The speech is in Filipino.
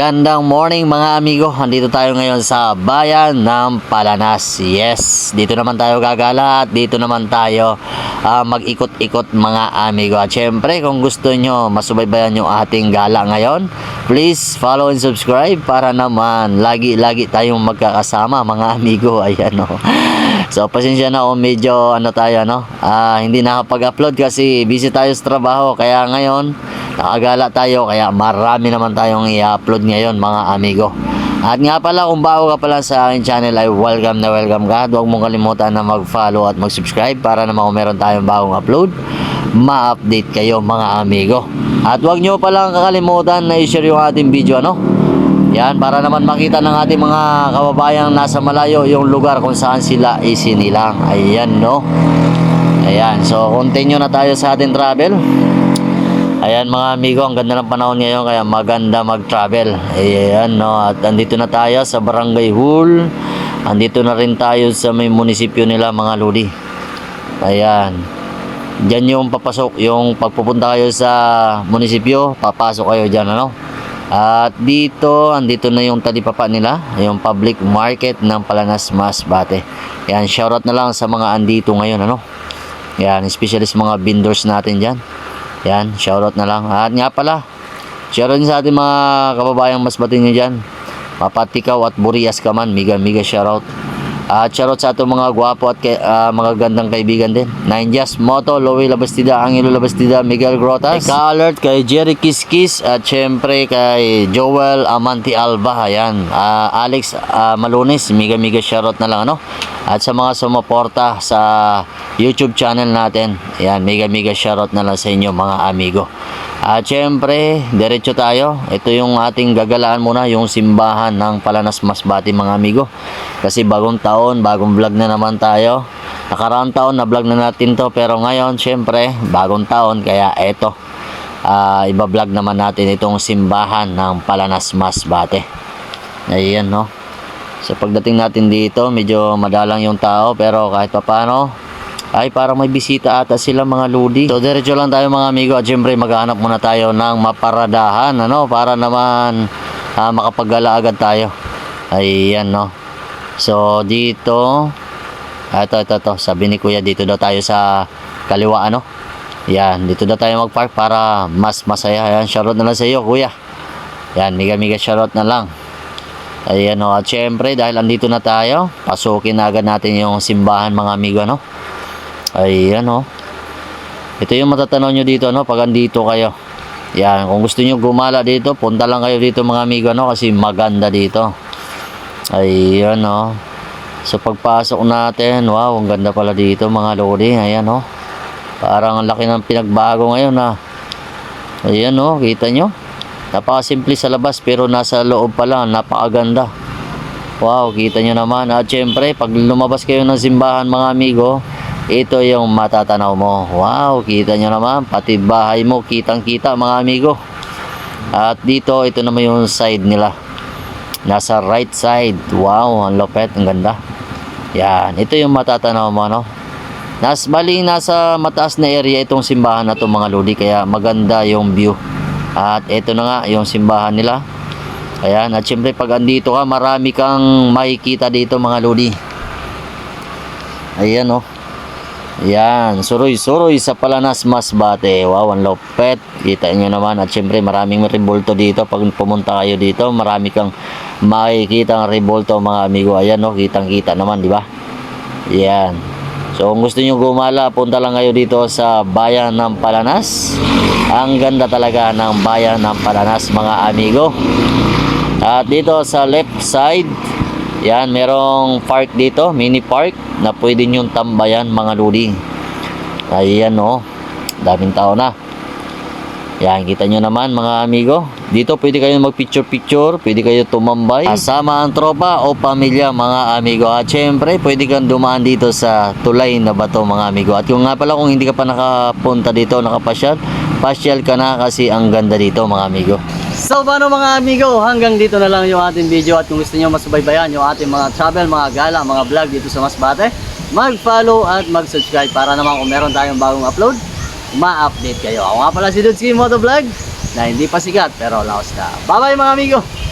Gandang morning mga amigo. Andito tayo ngayon sa bayan ng Palanas. Yes, dito naman tayo gagala at dito naman tayo ah, mag-ikot-ikot mga amigo. At syempre, kung gusto nyo masubaybayan yung ating gala ngayon, please follow and subscribe para naman lagi-lagi tayong magkakasama mga amigo. Ayan o. So, pasensya na o medyo ano tayo no. Ah, hindi nakapag-upload kasi busy tayo sa trabaho. Kaya ngayon, nakagala tayo kaya marami naman tayong i-upload ngayon mga amigo. At nga pala kung bago ka pala sa aking channel ay welcome na welcome ka. Huwag mong kalimutan na mag-follow at mag-subscribe para naman kung meron tayong bagong upload, ma-update kayo mga amigo. At huwag nyo palang kakalimutan na i-share yung ating video ano. Yan, para naman makita ng ating mga kababayang nasa malayo yung lugar kung saan sila isinilang. Ayan, no? Ayan, so continue na tayo sa ating travel. Ayan mga amigo, ang ganda ng panahon ngayon kaya maganda mag-travel. Ayan no, at andito na tayo sa Barangay Hall. Andito na rin tayo sa may munisipyo nila mga lodi. Ayan. Diyan yung papasok, yung pagpupunta kayo sa munisipyo, papasok kayo diyan ano. At dito, andito na yung talipapa nila, yung public market ng Palanas Masbate. Yan, shoutout na lang sa mga andito ngayon ano. Yan, especially sa mga vendors natin diyan. Yan, shoutout na lang. At nga pala, din sa ating mga kababayang mas batin nyo dyan. Mapatikaw at Burias ka man, miga miga shoutout. At shoutout sa ating mga gwapo at kay, ah, mga gandang kaibigan din. Nine Jazz, Moto, Louie Labastida, Angelo Labastida, Miguel Grotas. Ka-alert kay Jerry Kiskis at syempre kay Joel Amanti Alba. Ayan, Ah, Alex ah, Malunis, miga miga shoutout na lang ano. At sa mga sumuporta sa YouTube channel natin, ayan, mega shoutout na lang sa inyo mga amigo. At syempre, diretso tayo. Ito yung ating gagalaan muna, yung simbahan ng Palanas Masbati mga amigo. Kasi bagong taon, bagong vlog na naman tayo. Nakaraang taon na vlog na natin to, pero ngayon, syempre, bagong taon, kaya eto. ah iba-vlog naman natin itong simbahan ng Palanas Masbate. Ayan, no? So pagdating natin dito, medyo madalang yung tao pero kahit pa paano, ay parang may bisita ata sila mga ludi. So diretso lang tayo mga amigo at syempre maghahanap muna tayo ng maparadahan ano para naman ah, makapaggala agad tayo. Ayan no. So dito, ah, ito, ito, ito, sabi ni kuya dito daw tayo sa kaliwa ano. Yan, dito daw tayo magpark para mas masaya. Ayan, shoutout na lang sa iyo kuya. Yan, miga miga shoutout na lang. Ayan o, at syempre dahil andito na tayo, pasukin na agad natin yung simbahan mga amigo no. Ayan o. Ito yung matatanaw nyo dito no, pag andito kayo. Yan, kung gusto nyo gumala dito, punta lang kayo dito mga amigo no, kasi maganda dito. Ayan o. So pagpasok natin, wow, ang ganda pala dito mga lodi. Ayan o. Parang ang laki ng pinagbago ngayon na. Ayan o, kita nyo. Napakasimple sa labas pero nasa loob pa lang, napakaganda. Wow, kita nyo naman. At syempre, pag lumabas kayo ng simbahan mga amigo, ito yung matatanaw mo. Wow, kita nyo naman. Pati bahay mo, kitang kita mga amigo. At dito, ito naman yung side nila. Nasa right side. Wow, ang lupet, ang ganda. Yan, ito yung matatanaw mo, no? Nas, bali, nasa mataas na area itong simbahan na to mga lodi, kaya maganda yung view. At ito na nga, yung simbahan nila. Ayan, at syempre pag andito ka, marami kang makikita dito mga lodi. Ayan, oh. Ayan, suroy-suroy sa Palanas Masbate. Wow, ang lupet. Kita nyo naman. At syempre, maraming revolto dito. Pag pumunta kayo dito, marami kang makikita ang revolto mga amigo. Ayan, no? Kitang-kita naman, di ba? Ayan. So, kung gusto nyo gumala, punta lang kayo dito sa bayan ng Palanas. Ang ganda talaga ng bayan ng Palanas, mga amigo. At dito sa left side, yan, merong park dito, mini park, na pwede nyo tambayan mga ludi. Ayan o, daming tao na. Yan, kita nyo naman mga amigo. Dito pwede kayo mag-picture-picture, pwede kayo tumambay. Kasama ang tropa o pamilya mga amigo. At syempre, pwede kang dumaan dito sa tulay na bato mga amigo. At kung nga pala kung hindi ka pa nakapunta dito, nakapasyal, pasyal ka na kasi ang ganda dito mga amigo. So paano mga amigo, hanggang dito na lang yung ating video at kung gusto nyo masubaybayan yung ating mga travel, mga gala, mga vlog dito sa Masbate, mag-follow at mag-subscribe para naman kung meron tayong bagong upload, ma-update kayo. Ako nga pala si Dudski Motovlog na hindi pa sikat pero laos na. Bye bye mga amigo!